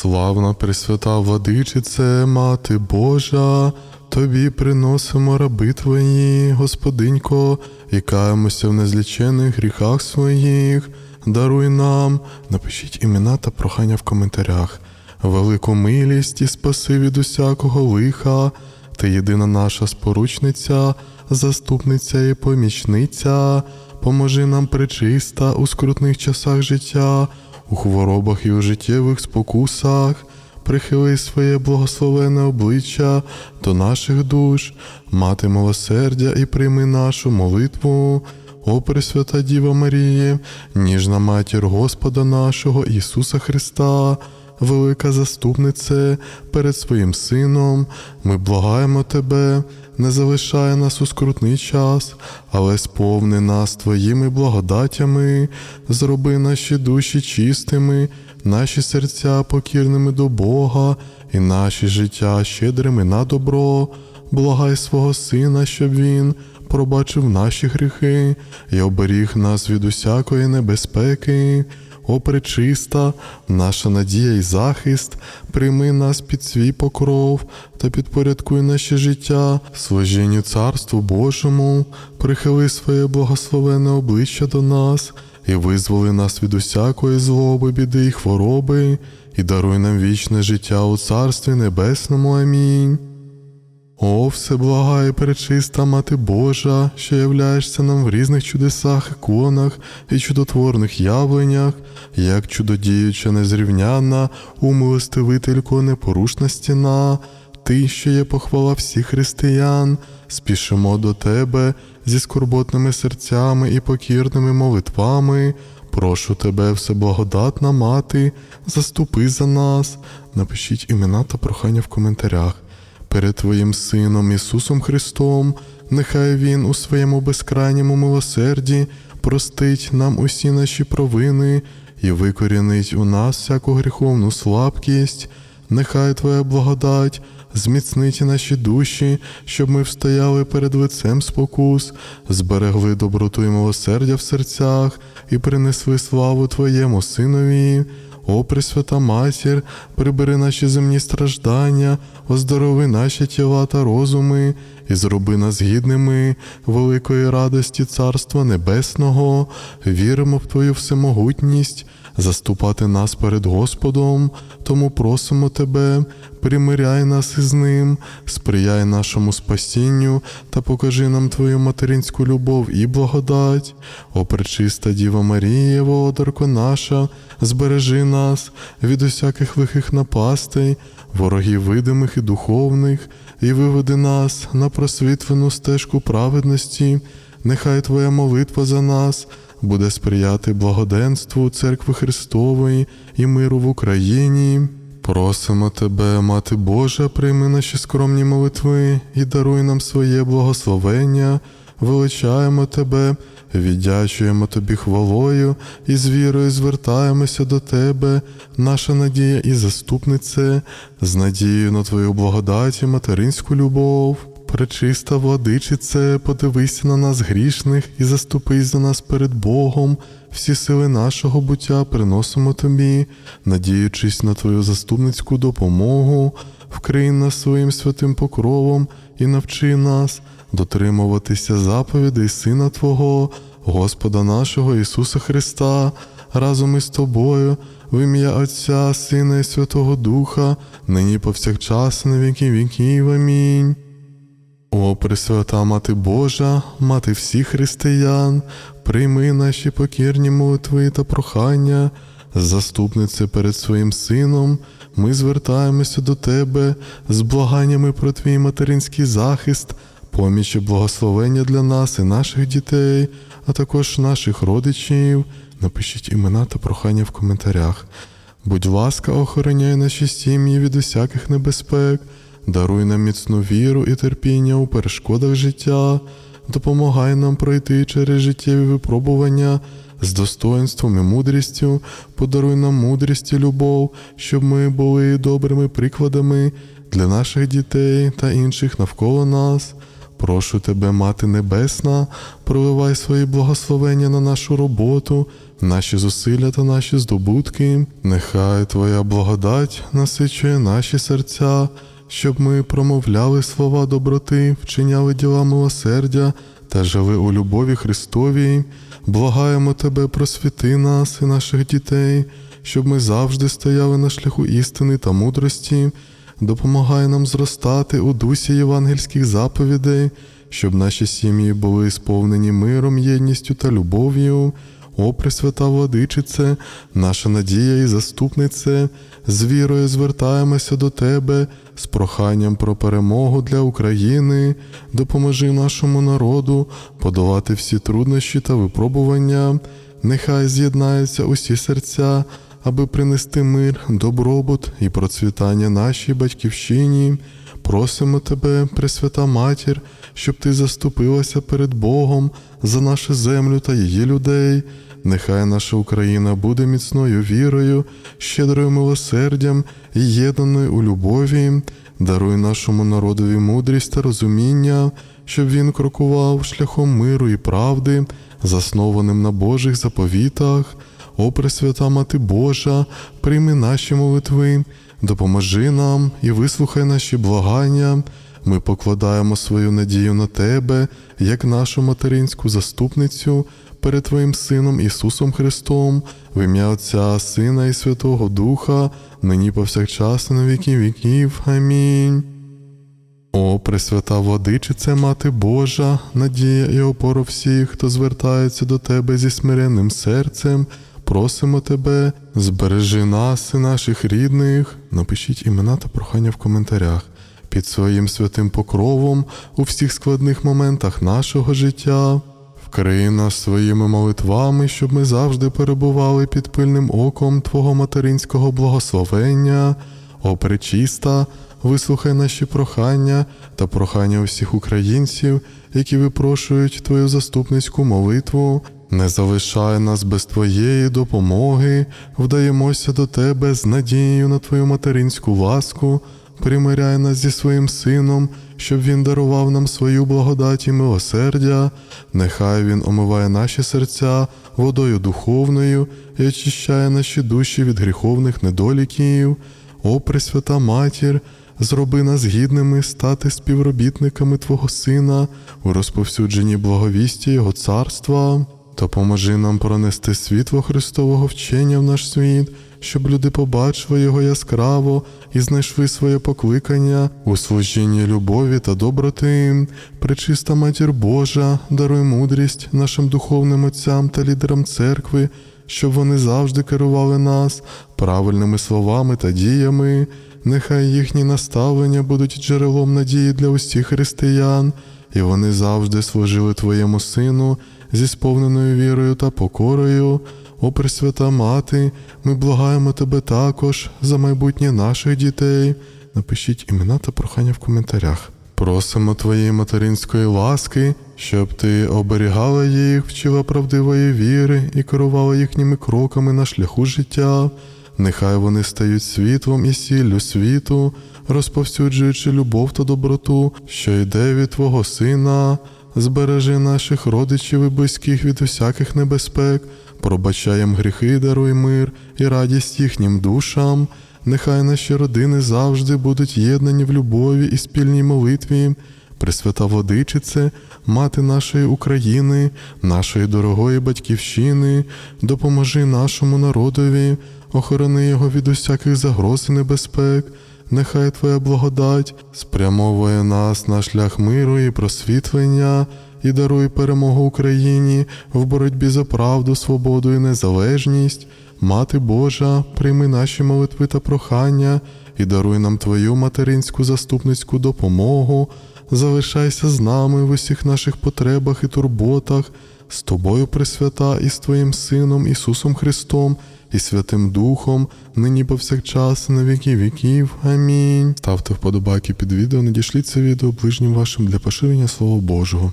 Славна Пресвята Владичице, Мати Божа, Тобі приносимо раби Твої, Господинько, і каємося в незлічених гріхах своїх. Даруй нам, напишіть імена та прохання в коментарях. Велику милість і спаси від усякого лиха. Ти єдина наша споручниця, заступниця і помічниця. Поможи нам причиста у скрутних часах життя, у хворобах і у життєвих спокусах. Прихили своє благословене обличчя до наших душ, мати милосердя і прийми нашу молитву. О Пресвята Діва Марії, ніжна матір Господа нашого Ісуса Христа, велика заступнице перед своїм Сином, ми благаємо Тебе, не залишай нас у скрутний час, але сповни нас Твоїми благодатями, зроби наші душі чистими, наші серця покірними до Бога, і наші життя щедрими на добро. Благай свого Сина, щоб Він пробачив наші гріхи і оберіг нас від усякої небезпеки. О, пречиста, наша надія і захист, прийми нас під свій покров та підпорядкуй наше життя, служінню Царству Божому, прихили своє благословенне обличчя до нас і визволи нас від усякої злоби, біди і хвороби, і даруй нам вічне життя у Царстві Небесному. Амінь. О, всеблага і перечиста Мати Божа, що являєшся нам в різних чудесах, іконах і чудотворних явленнях, як чудодіюча незрівнянна, умилостивителько непорушна стіна, ти, що є похвала всіх християн, спішимо до тебе зі скорботними серцями і покірними молитвами. Прошу тебе, всеблагодатна мати, заступи за нас. Напишіть імена та прохання в коментарях перед Твоїм Сином Ісусом Христом, нехай Він у своєму безкрайньому милосерді простить нам усі наші провини і викорінить у нас всяку гріховну слабкість, нехай Твоя благодать зміцнить наші душі, щоб ми встояли перед лицем спокус, зберегли доброту і милосердя в серцях і принесли славу Твоєму Синові. О, Пресвята Матір, прибери наші земні страждання, оздорови наші тіла та розуми, і зроби нас гідними великої радості Царства Небесного, віримо в Твою всемогутність, заступати нас перед Господом, тому просимо Тебе, примиряй нас із Ним, сприяй нашому спасінню та покажи нам Твою материнську любов і благодать. О, пречиста Діва Марія, володарко наша, збережи нас від усяких лихих напастей, ворогів видимих і духовних, і виведи нас на просвітлену стежку праведності. Нехай Твоя молитва за нас буде сприяти благоденству Церкви Христової і миру в Україні. Просимо Тебе, Мати Божа, прийми наші скромні молитви і даруй нам своє благословення, величаємо Тебе, віддячуємо Тобі хвалою і з вірою звертаємося до Тебе, наша надія і заступнице, з надією на Твою благодать і материнську любов. Пречиста владичице, подивися на нас грішних і заступись за нас перед Богом. Всі сили нашого буття приносимо тобі, надіючись на Твою заступницьку допомогу, вкрий нас своїм святим покровом і навчи нас дотримуватися заповідей Сина Твого, Господа нашого Ісуса Христа, разом із Тобою, в ім'я Отця, Сина і Святого Духа, нині повсякчас, на віки віків. Амінь. О, Пресвята Мати Божа, Мати всіх християн, прийми наші покірні молитви та прохання, заступнице перед своїм Сином, ми звертаємося до Тебе з благаннями про Твій материнський захист, поміч і благословення для нас і наших дітей, а також наших родичів. Напишіть імена та прохання в коментарях. Будь ласка, охороняй наші сім'ї від усяких небезпек. Даруй нам міцну віру і терпіння у перешкодах життя, допомагай нам пройти через життєві випробування з достоинством і мудрістю, подаруй нам мудрість і любов, щоб ми були добрими прикладами для наших дітей та інших навколо нас. Прошу тебе, Мати Небесна, проливай свої благословення на нашу роботу, наші зусилля та наші здобутки. Нехай Твоя благодать насичує наші серця, щоб ми промовляли слова доброти, вчиняли діла милосердя та жили у любові Христовій. Благаємо Тебе, просвіти нас і наших дітей, щоб ми завжди стояли на шляху істини та мудрості. Допомагай нам зростати у дусі євангельських заповідей, щоб наші сім'ї були сповнені миром, єдністю та любов'ю. О, Пресвята Владичице, наша надія і заступнице, з вірою звертаємося до Тебе з проханням про перемогу для України, допоможи нашому народу подолати всі труднощі та випробування. Нехай з'єднаються усі серця, аби принести мир, добробут і процвітання нашій батьківщині. Просимо тебе, Пресвята Матір, щоб ти заступилася перед Богом за нашу землю та її людей. Нехай наша Україна буде міцною вірою, щедрою милосердям і єднаною у любові. Даруй нашому народові мудрість та розуміння, щоб він крокував шляхом миру і правди, заснованим на Божих заповітах. О, Пресвята Мати Божа, прийми наші молитви, допоможи нам і вислухай наші благання. Ми покладаємо свою надію на Тебе, як нашу материнську заступницю перед Твоїм Сином Ісусом Христом, в ім'я Отця, Сина і Святого Духа, нині повсякчас і на віки віків. Амінь. О, Пресвята Владичице, Мати Божа, надія і опора всіх, хто звертається до Тебе зі смиренним серцем, просимо Тебе, збережи нас і наших рідних. Напишіть імена та прохання в коментарях. Під своїм святим покровом у всіх складних моментах нашого життя. Вкрий нас своїми молитвами, щоб ми завжди перебували під пильним оком Твого материнського благословення. О, пречиста, вислухай наші прохання та прохання усіх українців, які випрошують Твою заступницьку молитву. Не залишай нас без Твоєї допомоги, вдаємося до Тебе з надією на Твою материнську ласку, примиряй нас зі своїм Сином, щоб Він дарував нам свою благодать і милосердя, нехай Він омиває наші серця водою духовною і очищає наші душі від гріховних недоліків. О, Пресвята Матір, зроби нас гідними стати співробітниками Твого Сина у розповсюдженні благовісті Його царства. Допоможи нам пронести світло Христового вчення в наш світ, щоб люди побачили його яскраво і знайшли своє покликання у служінні любові та доброти. Пречиста Матір Божа, даруй мудрість нашим духовним отцям та лідерам церкви, щоб вони завжди керували нас правильними словами та діями. Нехай їхні наставлення будуть джерелом надії для усіх християн, і вони завжди служили Твоєму Сину зі сповненою вірою та покорою. О Пресвята Мати, ми благаємо Тебе також за майбутнє наших дітей. Напишіть імена та прохання в коментарях. Просимо Твоєї материнської ласки, щоб Ти оберігала їх, вчила правдивої віри і керувала їхніми кроками на шляху життя. Нехай вони стають світлом і сіллю світу, розповсюджуючи любов та доброту, що йде від Твого Сина. Збережи наших родичів і близьких від усяких небезпек, пробачай їм гріхи, даруй мир і радість їхнім душам. Нехай наші родини завжди будуть єднані в любові і спільній молитві. Пресвята Владичице, мати нашої України, нашої дорогої батьківщини, допоможи нашому народові, охорони його від усяких загроз і небезпек. Нехай Твоя благодать спрямовує нас на шлях миру і просвітлення і даруй перемогу Україні в боротьбі за правду, свободу і незалежність. Мати Божа, прийми наші молитви та прохання і даруй нам Твою материнську заступницьку допомогу. Залишайся з нами в усіх наших потребах і турботах, з Тобою, Пресвята, і з Твоїм Сином Ісусом Христом і Святим Духом, нині повсякчас, на віки віків. Амінь. Ставте вподобайки під відео, надішліть це відео ближнім вашим для поширення Слова Божого.